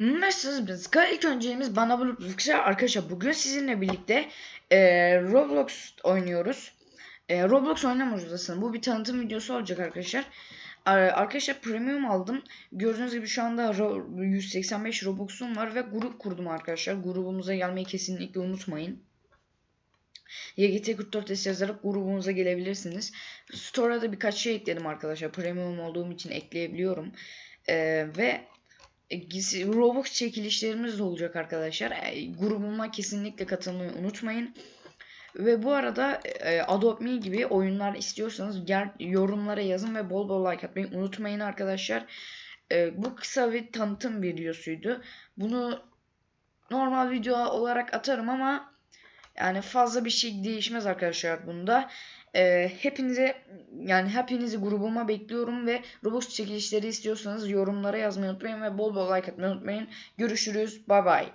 Nasılsınız biz? İlk önceliğimiz bana bulup arkadaşlar bugün sizinle birlikte e, Roblox oynuyoruz. E, Roblox oynamıyoruz aslında. Bu bir tanıtım videosu olacak arkadaşlar. Ar- Arkadaşlar premium aldım. Gördüğünüz gibi şu anda ro- 185 Robux'um var ve grup kurdum arkadaşlar. Grubumuza gelmeyi kesinlikle unutmayın. YGT44S yazarak grubumuza gelebilirsiniz. Store'a da birkaç şey ekledim arkadaşlar. Premium olduğum için ekleyebiliyorum. E, ve Robux çekilişlerimiz de olacak arkadaşlar. E, grubuma kesinlikle katılmayı unutmayın. Ve bu arada e, Adopt Me gibi oyunlar istiyorsanız gel yorumlara yazın ve bol bol like atmayı unutmayın arkadaşlar. E, bu kısa bir tanıtım videosuydu. Bunu normal video olarak atarım ama yani fazla bir şey değişmez arkadaşlar bunda. Ee, hepinize yani hepinizi grubuma bekliyorum ve Robux çekilişleri istiyorsanız yorumlara yazmayı unutmayın ve bol bol like atmayı unutmayın. Görüşürüz. Bay bay.